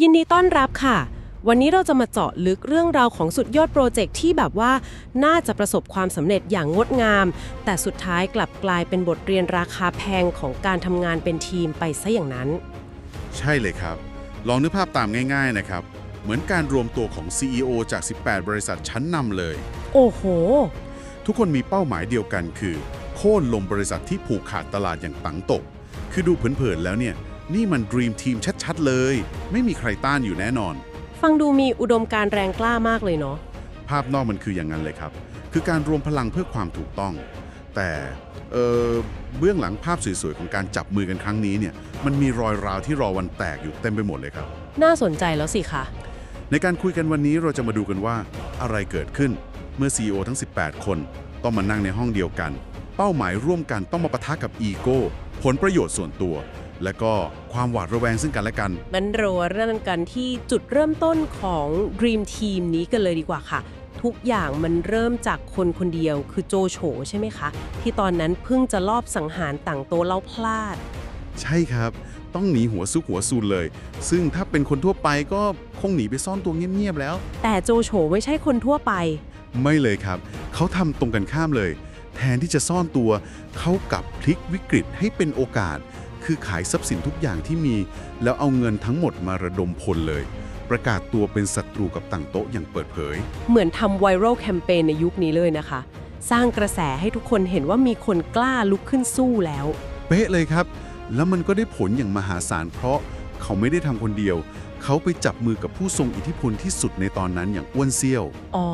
ยินดีต้อนรับค่ะ วันนี้เราจะมาเจาะลึกเรื่องราวของสุดยอดโปรเจกต์ที่แบบว่า น่าจะประสบความสำเร็จอย่างงดงาม แต่สุดท้ายกลับกลายเป็นบทเรียนราคาแพงของการทำงานเป็นทีมไปซะอย่างนั้น ใช่เลยครับ ลองนึกภาพตามง่าย ๆนะครับ เหมือนการรวมตัวของ CEO จาก 18 บริษัทชั้นนำเลย โอ้โห ทุกคนมีเป้าหมายเดียวกันคือ โค่นลมบริษัทที่ผูกขาดตลาดอย่างตังตก คือดูเผินๆแล้วเนี่ย นี่มัน Dream Team ชัดๆเลย ไม่มีใครต้านอยู่แน่นอน ฟังดูมีอุดมการณ์แรงกล้ามากเลยเนาะ ภาพนอกมันคืออย่างนั้นเลยครับ คือการรวมพลังเพื่อความถูกต้อง แต่เอ่อเบื้องหลังภาพสวยๆของการจับมือกันครั้งนี้เนี่ย มันมีรอยราวที่รอวันแตกอยู่เต็มไปหมดเลยครับ น่าสนใจแล้วสิคะ ในการคุยกันวันนี้เราจะมาดูกันว่าอะไรเกิดขึ้นเมื่อ CEO ทั้ง 18 คน ต้องมานั่งในห้องเดียวกัน เป้าหมายร่วมกันต้องมาปะทะกับอีโก้ผลประโยชน์ส่วนตัว และก็ความหวาดระแวงซึ่งกันและกัน มันเราเริ่มกันที่จุดเริ่มต้นของ Dream Team นี้กันเลยดีกว่าค่ะ ทุกอย่างมันเริ่มจากคนคนเดียวคือโจโฉใช่ไหมคะ ที่ตอนนั้นเพิ่งจะลอบสังหารต่างโตะเล่าพลาด ใช่ครับ ต้องหนีหัวซุกหัวซูนเลย ซึ่งถ้าเป็นคนทั่วไปก็คงหนีไปซ่อนตัวเงียบๆแล้ว แต่โจโฉไม่ใช่คนทั่วไป ไม่เลยครับ เขาทำตรงกันข้ามเลย แทนที่จะซ่อนตัวเขากลับพลิกวิกฤตให้เป็นโอกาส คือขายทรัพย์สินทุกอย่างที่มี แล้วเอาเงินทั้งหมดมาระดมพลเลย ประกาศตัวเป็นศัตรูกับต่างโต๊ะอย่างเปิดเผย เหมือนทำไวรัลแคมเปญในยุคนี้เลยนะคะ สร้างกระแสให้ทุกคนเห็นว่ามีคนกล้าลุกขึ้นสู้แล้ว เป๊ะเลยครับ แล้วมันก็ได้ผลอย่างมหาศาลเพราะเขาไม่ได้ทำคนเดียว เขาไปจับมือกับผู้ทรงอิทธิพลที่สุดในตอนนั้นอย่างอ้วนเซี่ยว อ๋อ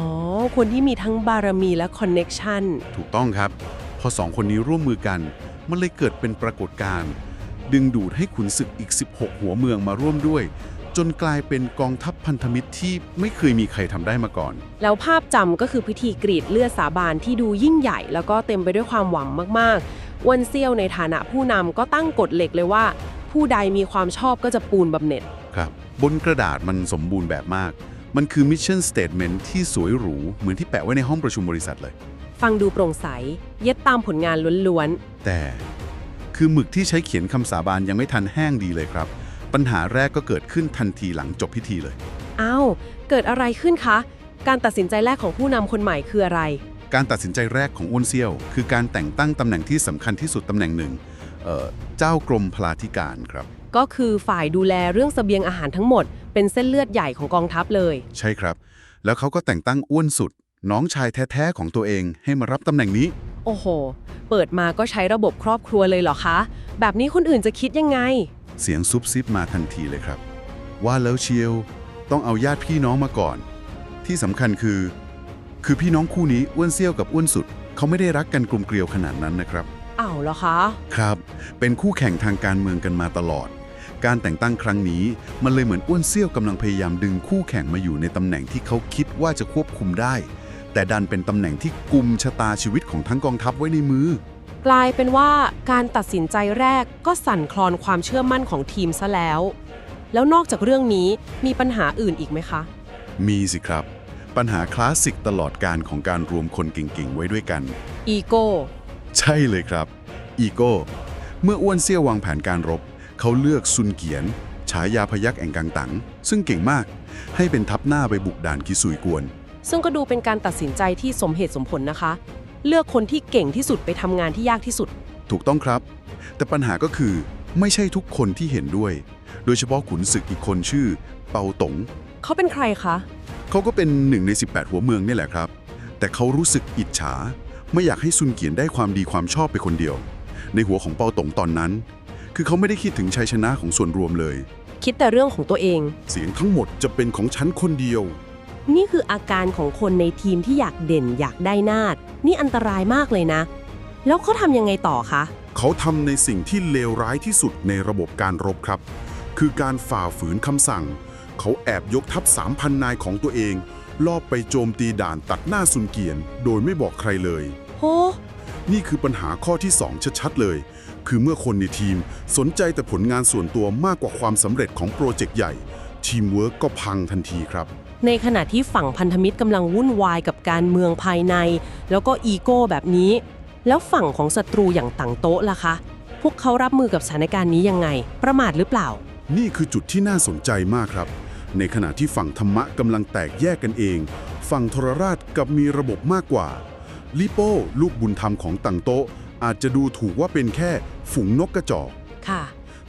คนที่มีทั้งบารมีและคอนเน็กชันถูกต้องครับ พอสองคนนี้ร่วมมือกัน มันเลยเกิดเป็นปรากฏการณ์ ดึงดูดให้ขุนศึกอีก 16 หัวเมืองมาร่วมด้วย จนกลายเป็นกองทัพพันธมิตรที่ไม่เคยมีใครทำได้มาก่อน แล้วภาพจำก็คือพิธีกรีดเลือดสาบานที่ดูยิ่งใหญ่ แล้วก็เต็มไปด้วยความหวังมากๆอ้วนเซี่ยวในฐานะผู้นำก็ตั้งกฎเหล็กเลยว่า ผู้ใดมีความชอบก็จะปูนบำเหน็จครับบนกระดาษมันสมบูรณ์แบบมาก มันคือมิชชั่นสเต t เมน t ที่สวยหรู เหมือนที่แปะไว้ในห้องประชุมบริษัทเลย ฟังดูโปร่งใส เย็ดตามผลงานล้วนแต่ คือหมึกที่ใช้เขียนคำสาบานยังไม่ทันแห้งดีเลยครับ ปัญหาแรกก็เกิดขึ้นทันทีหลังจบพิธีเลยๆอ้าว เกิดอะไรขึ้นคะ การตัดสินใจแรกของผู้นำคนใหม่คืออะไร การตัดสินใจแรกของอ้วนเซี่ยว คือการแต่งตั้งตำแหน่งที่สำคัญที่สุดตำแหน่งหนึ่งเอ่อเจ้ากรมพลาธิการครับ ก็คือฝ่ายดูแลเรื่องเสบียงอาหารทั้งหมด เป็นเส้นเลือดใหญ่ของกองทัพเลย ใช่ครับ แล้วเขาก็แต่งตั้งอ้วนสุด น้องชายแท้ๆของตัวเองให้มารับตำแหน่งนี้ โอ้โห เปิดมาก็ใช้ระบบครอบครัวเลยเหรอคะ แบบนี้คนอื่นจะคิดยังไง เสียงซุบซิบมาทันทีเลยครับ ว่าแล้วเชียวต้องเอาญาติพี่น้องมาก่อน ที่สำคัญคือ คือพี่น้องคู่นี้อ้วนเซี่ยวกับอ้วนสุด เขาไม่ได้รักกันกลมเกลียวขนาดนั้นนะครับ อ้าวเหรอคะ ครับ เป็นคู่แข่งทางการเมืองกันมาตลอด การแต่งตั้งครั้งนี้ มันเลยเหมือนอ้วนเซี่ยวกำลังพยายามดึงคู่แข่งมาอยู่ในตำแหน่งที่เขาคิดว่าจะควบคุมได้ แต่ดันเป็นตำแหน่งที่กุมชะตาชีวิตของทั้งกองทัพไว้ในมือ กลายเป็นว่าการตัดสินใจแรกก็สั่นคลอนความเชื่อมั่นของทีมซะแล้ว แล้วนอกจากเรื่องนี้มีปัญหาอื่นอีกไหมคะ มีสิครับ ปัญหาคลาสสิกตลอดการของการรวมคนเก่งๆ ไว้ด้วยกัน อีโก้ ใช่เลยครับ อีโก้ เมื่ออ้วนเซี่ยววางแผนการรบ เขาเลือกซุนเกียน ฉายาพยักแองกังตัง ซึ่งเก่งมาก ให้เป็นทัพหน้าไปบุกด่านคิสุยกวน ซึ่งก็ดูเป็นการตัดสินใจที่สมเหตุสมผลนะคะ เลือกคนที่เก่งที่สุดไปทำงานที่ยากที่สุด ถูกต้องครับ แต่ปัญหาก็คือไม่ใช่ทุกคนที่เห็นด้วย โดยเฉพาะขุนศึกอีกคนชื่อ เปาตง เขาเป็นใครคะ เขาก็เป็นหนึ่งใน 18 หัวเมืองนี่แหละครับ แต่เขารู้สึกอิจฉา ไม่อยากให้ซุนเกียนได้ความดีความชอบไปคนเดียว ในหัวของเปาตงตอนนั้น คือเขาไม่ได้คิดถึงชัยชนะของส่วนรวมเลย คิดแต่เรื่องของตัวเอง เสียงทั้งหมดจะเป็นของฉันคนเดียว นี่คืออาการของคนในทีมที่อยากเด่นอยากได้นาดนี่อันตรายมากเลยนะ แล้วเขาทำยังไงต่อคะ เขาทำในสิ่งที่เลวร้ายที่สุดในระบบการรบครับ คือการฝ่าฝืนคำสั่ง เขาแอบยกทัพ 3,000 นายของตัวเอง ลอบไปโจมตีด่านตัดหน้าซุนเกียน โดยไม่บอกใครเลยโหนี่คือปัญหาข้อที่ 2 ชัดๆเลย คือเมื่อคนในทีมสนใจแต่ผลงานส่วนตัวมากกว่าความสำเร็จของโปรเจกต์ใหญ่ ทีมเวิร์กก็พังทันทีครับ ในขณะที่ฝั่งพันธมิตรกำลังวุ่นวายกับการเมืองภายใน แล้วก็อีโก้แบบนี้ แล้วฝั่งของศัตรูอย่างต่างโต๊ะล่ะคะ พวกเขารับมือกับสถานการณ์นี้ยังไง ประมาทหรือเปล่า นี่คือจุดที่น่าสนใจมากครับ ในขณะที่ฝั่งธรรมะกำลังแตกแยกกันเอง ฝั่งทรราชกลับมีระบบมากกว่าลิโป้ลูกบุญธรรมของตังโตะอาจจะดูถูกว่าเป็นแค่ฝูงนกกระจอกค่ะ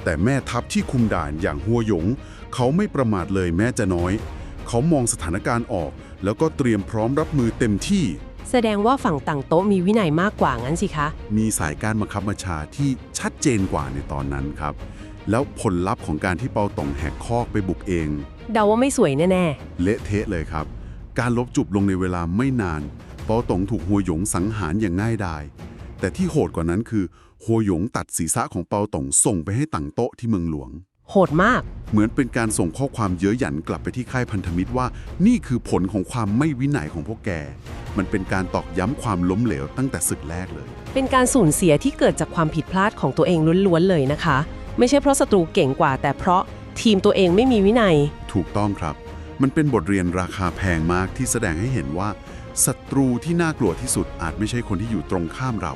แต่แม่ทัพที่คุมด่านอย่างหัวหยง เขาไม่ประมาทเลยแม้จะน้อย เขามองสถานการณ์ออก แล้วก็เตรียมพร้อมรับมือเต็มที่ แสดงว่าฝั่งต่างโต๊ะมีวินัยมากกว่างั้นสิคะ มีสายการบังคับบัญชาที่ชัดเจนกว่าในตอนนั้นครับ แล้วผลลัพธ์ของการที่เปาตองแหกคอกไปบุกเอง เดาว่าไม่สวยแน่เละเทะเลยครับ การลบจุบลงในเวลาไม่นาน เปาตงถูกหัวหยงสังหารอย่างง่ายดาย แต่ที่โหดกว่านั้นคือหัวหยงตัดศีรษะของเปาตงส่งไปให้ต่างโต๊ะที่เมืองหลวงๆ โหดมาก เหมือนเป็นการส่งข้อความเย้ยหยันกลับไปที่ค่ายพันธมิตรว่า นี่คือผลของความไม่วินัยของพวกแก มันเป็นการตอกย้ำความล้มเหลวตั้งแต่ศึกแรกเลย เป็นการสูญเสียที่เกิดจากความผิดพลาดของตัวเองล้วนๆเลยนะคะ ไม่ใช่เพราะศัตรูเก่งกว่า แต่เพราะทีมตัวเองไม่มีวินัย ถูกต้องครับ มันเป็นบทเรียนราคาแพงมากที่แสดงให้เห็นว่าศัตรูที่น่ากลัวที่สุดอาจไม่ใช่คนที่อยู่ตรงข้ามเรา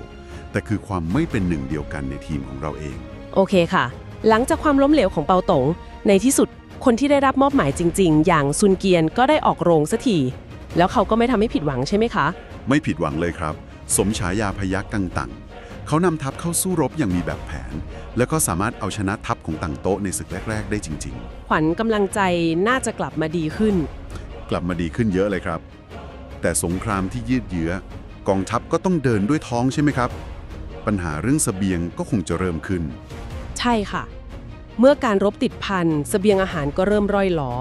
แต่คือความไม่เป็นหนึ่งเดียวกันในทีมของเราเอง โอเคค่ะ หลังจากความล้มเหลวของเปาตง ในที่สุดคนที่ได้รับมอบหมายจริง ๆ อย่างซุนเกียนก็ได้ออกโรงสักทีแล้วเขาก็ไม่ทำให้ผิดหวังใช่ไหมคะ ไม่ผิดหวังเลยครับ สมฉายาพยักกังตังเขานำทัพเข้าสู้รบอย่างมีแบบแผน แล้วก็สามารถเอาชนะทัพของตังโต๊ะในศึกแรก ๆ ได้จริง ขวัญกำลังใจน่าจะกลับมาดีขึ้น ๆ กลับมาดีขึ้นเยอะเลยครับ แต่สงครามที่ยืดเยื้อกองทัพก็ต้องเดินด้วยท้องใช่ไหมครับ ปัญหาเรื่องเสบียงก็คงจะเริ่มขึ้น ใช่ค่ะ เมื่อการรบติดพันเสบียงอาหารก็เริ่มร่อยหลอ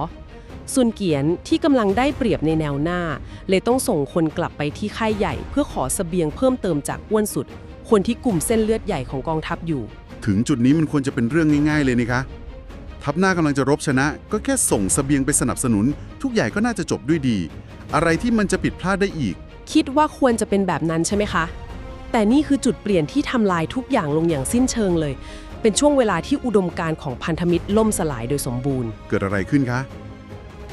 ซุนเกียนที่กำลังได้เปรียบในแนวหน้า เลยต้องส่งคนกลับไปที่ค่ายใหญ่ เพื่อขอเสบียงเพิ่มเติมจากอ้วนสุด คนที่กลุ่มเส้นเลือดใหญ่ของกองทัพอยู่ ถึงจุดนี้มันควรจะเป็นเรื่องง่าย ๆ เลยนี่คะทัพหน้ากำลังจะรบชนะ ก็แค่ส่งเสบียงไปสนับสนุน ทุกอย่างก็น่าจะจบด้วยดี อะไรที่มันจะผิดพลาดได้อีก คิดว่าควรจะเป็นแบบนั้นใช่ไหมคะ แต่นี่คือจุดเปลี่ยนที่ทำลายทุกอย่างลงอย่างสิ้นเชิงเลย เป็นช่วงเวลาที่อุดมการณ์ของพันธมิตรล่มสลายโดยสมบูรณ์ เกิดอะไรขึ้นคะ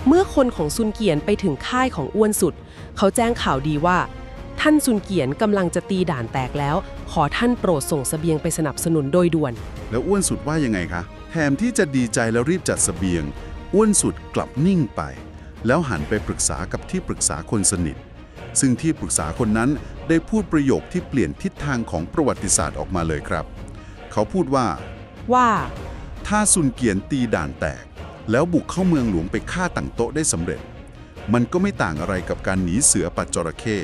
เมื่อคนของซุนเกียนไปถึงค่ายของอ้วนสุด เขาแจ้งข่าวดีว่า ท่านซุนเกียนกำลังจะตีด่านแตกแล้ว ขอท่านโปรดส่งเสบียงไปสนับสนุนโดยด่วน แล้วอ้วนสุดว่ายังไงคะ แถมที่จะดีใจแล้วรีบจัดเสบียง อ้วนสุดกลับนิ่งไป แล้วหันไปปรึกษากับที่ปรึกษาคนสนิท ซึ่งที่ปรึกษาคนนั้นได้พูดประโยคที่เปลี่ยนทิศทางของประวัติศาสตร์ออกมาเลยครับ เขาพูดว่า ว่า ถ้าซุนเกียนตีด่านแตก แล้วบุกเข้าเมืองหลวงไปฆ่าต่างโต๊ะได้สำเร็จ มันก็ไม่ต่างอะไรกับการหนีเสือปัดจระเข้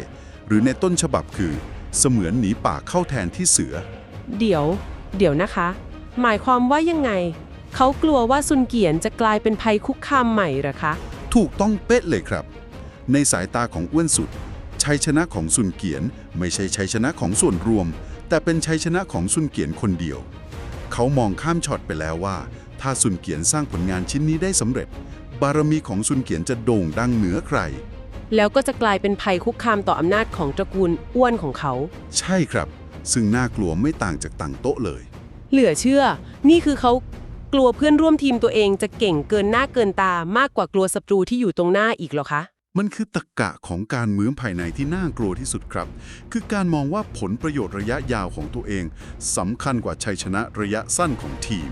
หรือในต้นฉบับคือ เสมือนหนีป่าเข้าแทนที่เสือ เดี๋ยว เดี๋ยวนะคะ หมายความว่ายังไง เขากลัวว่าซุนเกียนจะกลายเป็นภัยคุกคามใหม่เหรอคะ ถูกต้องเป๊ะเลยครับ ในสายตาของอ้วนสุด ชัยชนะของซุนเกียน ไม่ใช่ชัยชนะของส่วนรวม แต่เป็นชัยชนะของซุนเกียนคนเดียว เขามองข้ามช็อตไปแล้วว่า ถ้าซุนเกียนสร้างผลงานชิ้นนี้ได้สำเร็จ บารมีของซุนเกียนจะโด่งดังเหนือใคร แล้วก็จะกลายเป็นภัยคุกคามต่ออำนาจของตระกูลอ้วนของเขา ใช่ครับ ซึ่งน่ากลัวไม่ต่างจากต่างโต๊ะเลย เหลือเชื่อ นี่คือเขากลัวเพื่อนร่วมทีมตัวเองจะเก่งเกินหน้าเกินตามากกว่ากลัวศัตรูที่อยู่ตรงหน้าอีกเหรอคะ มันคือตรกกะของการเมืองภายในที่น่ากลัวที่สุดครับ คือการมองว่าผลประโยชน์ระยะยาวของตัวเองสำคัญกว่าชัยชนะระยะสั้นของทีม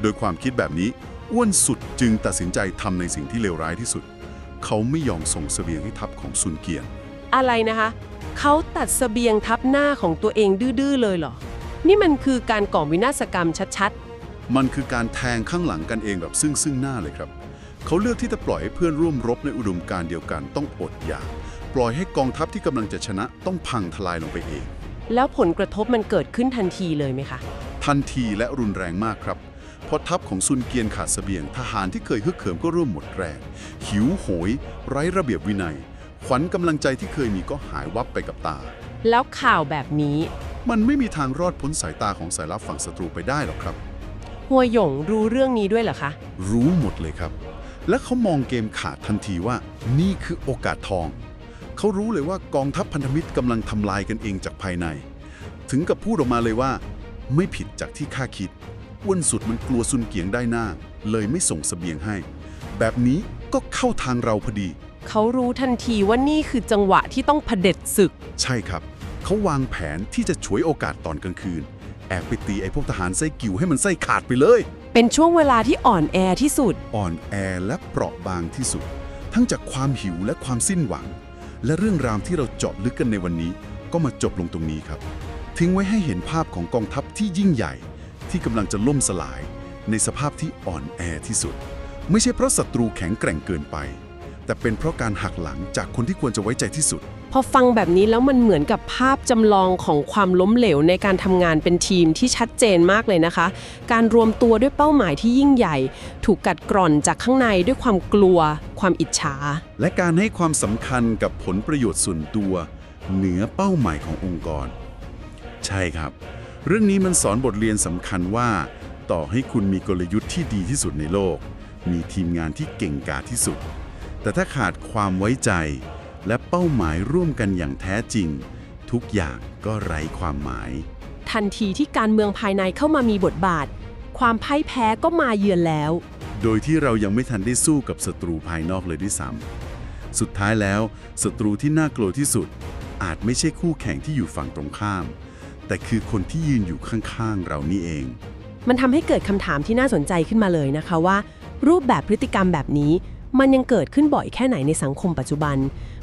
โดยความคิดแบบนี้อ้วนสุดจึงตัดสินใจทำในสิ่งที่เลวร้ายที่สุด เขาไม่ยอมส่งเสบียงให้ทัพของซุนเกียน อะไรนะคะ เขาตัดเสบียงทับหน้าของตัวเองดื้อๆเลยเหรอ นี่มันคือการก่อวินาศกรรมชัดมันคือการแทงข้างหลังกันเองแบบซึ่งซึ่งหน้าเลยครับ เขาเลือกที่จะปล่อยให้เพื่อนร่วมรบในอุดมการณ์เดียวกันต้องอดอยาก ปล่อยให้กองทัพที่กำลังจะชนะต้องพังทลายลงไปเองๆแล้วผลกระทบมันเกิดขึ้นทันทีเลยไหมคะ ทันทีและรุนแรงมากครับเพราะทัพของซุนเกียนขาดเสบียงทหารที่เคยฮึกเหิมก็เริ่มหมดแรง หิวโหย ไร้ระเบียบวินัย ขวัญกำลังใจที่เคยมีก็หายวับไปกับตา แล้วข่าวแบบนี้ มันไม่มีทางรอดพ้นสายตาของสายลับฝั่งศัตรูไปได้หรอกครับ หัวหยงรู้เรื่องนี้ด้วยเหรอคะ รู้หมดเลยครับ และเขามองเกมขาดทันทีว่า นี่คือโอกาสทอง เขารู้เลยว่ากองทัพพันธมิตรกำลังทำลายกันเองจากภายใน ถึงกับพูดออกมาเลยว่า ไม่ผิดจากที่ข้าคิดอ้วนสุดมันกลัวซุนเกียงได้หน้า เลยไม่ส่งเสบียงให้ แบบนี้ก็เข้าทางเราพอดี เขารู้ทันทีว่านี่คือจังหวะที่ต้องเผด็จศึก ใช่ครับ เขาวางแผนที่จะฉวยโอกาสตอนกลางคืน แอบไปตีไอ้พวกทหารไส้กิ่วให้มันไส้ขาดไปเลย เป็นช่วงเวลาที่อ่อนแอที่สุด อ่อนแอและเปราะบางที่สุด ทั้งจากความหิวและความสิ้นหวัง และเรื่องราวที่เราเจาะลึกกันในวันนี้ ก็มาจบลงตรงนี้ครับ ทิ้งไว้ให้เห็นภาพของกองทัพที่ยิ่งใหญ่ ที่กำลังจะล่มสลาย ในสภาพที่อ่อนแอที่สุด ไม่ใช่เพราะศัตรูแข็งแกร่งเกินไป แต่เป็นเพราะการหักหลังจากคนที่ควรจะไว้ใจที่สุด พอฟังแบบนี้แล้วมันเหมือนกับภาพจำลองของความล้มเหลวในการทำงานเป็นทีมที่ชัดเจนมากเลยนะคะ การรวมตัวด้วยเป้าหมายที่ยิ่งใหญ่ ถูกกัดกร่อนจากข้างในด้วยความกลัว ความอิจฉา และการให้ความสำคัญกับผลประโยชน์ส่วนตัว เหนือเป้าหมายขององค์กร ใช่ครับ เรื่องนี้มันสอนบทเรียนสำคัญว่า ต่อให้คุณมีกลยุทธ์ที่ดีที่สุดในโลก มีทีมงานที่เก่งกาจที่สุด แต่ถ้าขาดความไว้ใจ และเป้าหมายร่วมกันอย่างแท้จริง ทุกอย่างก็ไร้ความหมาย ทันทีที่การเมืองภายในเข้ามามีบทบาท ความพ่ายแพ้ก็มาเยือนแล้ว โดยที่เรายังไม่ทันได้สู้กับศัตรูภายนอกเลยด้วยซ้ำสุดท้ายแล้วศัตรูที่น่ากลัวที่สุด อาจไม่ใช่คู่แข่งที่อยู่ฝั่งตรงข้าม แต่คือคนที่ยืนอยู่ข้างๆเรานี่เอง มันทำให้เกิดคำถามที่น่าสนใจขึ้นมาเลยนะคะว่า รูปแบบพฤติกรรมแบบนี้ มันยังเกิดขึ้นบ่อยแค่ไหนในสังคมปัจจุบัน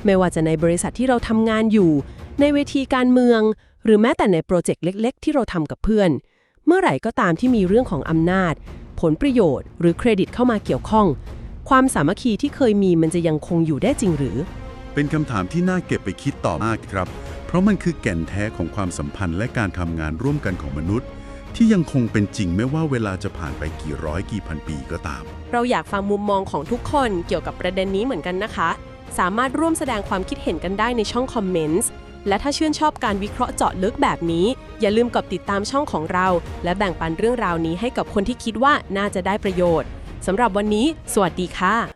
ไม่ว่าจะในบริษัทที่เราทำงานอยู่ ในเวทีการเมือง หรือแม้แต่ในโปรเจกต์เล็ก ๆ ที่เราทำกับเพื่อน เมื่อไหร่ก็ตามที่มีเรื่องของอำนาจ ผลประโยชน์ หรือเครดิตเข้ามาเกี่ยวข้อง ความสามัคคีที่เคยมีมันจะยังคงอยู่ได้จริงหรือ เป็นคำถามที่น่าเก็บไปคิดต่อมากครับ เพราะมันคือแก่นแท้ของความสัมพันธ์และการทำงานร่วมกันของมนุษย์ ที่ยังคงเป็นจริงไม่ว่าเวลาจะผ่านไปกี่ร้อยกี่พันปีก็ตาม เราอยากฟังมุมมองของทุกคนเกี่ยวกับประเด็นนี้เหมือนกันนะคะ สามารถร่วมแสดงความคิดเห็นกันได้ในช่องคอมเมนต์และถ้าชื่นชอบการวิเคราะห์เจาะลึกแบบนี้ อย่าลืมกดติดตามช่องของเรา และแบ่งปันเรื่องราวนี้ให้กับคนที่คิดว่าน่าจะได้ประโยชน์สำหรับวันนี้ สวัสดีค่ะ